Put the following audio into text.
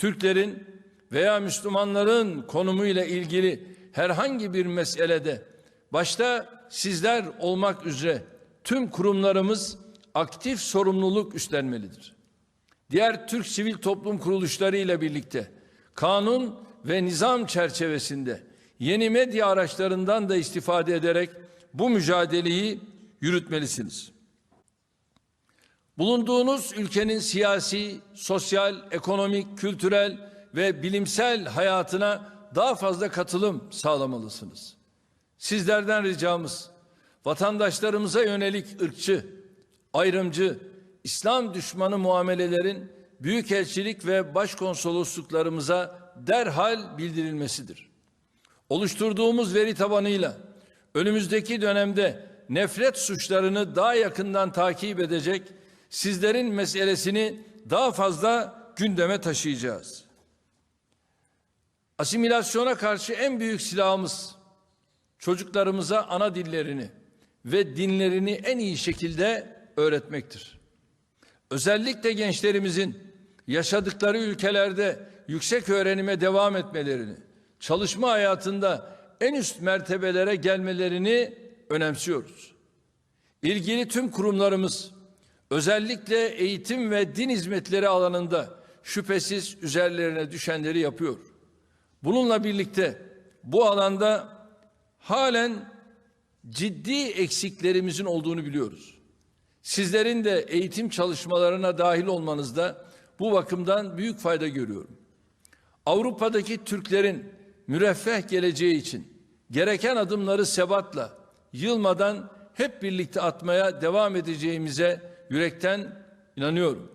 Türklerin veya Müslümanların konumuyla ilgili herhangi bir meselede başta sizler olmak üzere tüm kurumlarımız aktif sorumluluk üstlenmelidir. Diğer Türk sivil toplum kuruluşları ile birlikte kanun ve nizam çerçevesinde yeni medya araçlarından da istifade ederek bu mücadeleyi yürütmelisiniz. Bulunduğunuz ülkenin siyasi, sosyal, ekonomik, kültürel ve bilimsel hayatına daha fazla katılım sağlamalısınız. Sizlerden ricamız vatandaşlarımıza yönelik ırkçı, ayrımcı, İslam düşmanı muamelelerin büyükelçilik ve başkonsolosluklarımıza derhal bildirilmesidir. Oluşturduğumuz veri tabanıyla önümüzdeki dönemde nefret suçlarını daha yakından takip edecek, sizlerin meselesini daha fazla gündeme taşıyacağız. Asimilasyona karşı en büyük silahımız çocuklarımıza ana dillerini ve dinlerini en iyi şekilde öğretmektir. Özellikle gençlerimizin yaşadıkları ülkelerde yüksek öğrenime devam etmelerini, çalışma hayatında en üst mertebelere gelmelerini önemsiyoruz. İlgili tüm kurumlarımız özellikle eğitim ve din hizmetleri alanında şüphesiz üzerlerine düşenleri yapıyor. Bununla birlikte bu alanda halen ciddi eksiklerimizin olduğunu biliyoruz. Sizlerin de eğitim çalışmalarına dahil olmanızda bu bakımdan büyük fayda görüyorum. Avrupa'daki Türklerin müreffeh geleceği için gereken adımları sebatla, yılmadan hep birlikte atmaya devam edeceğimize yürekten inanıyorum.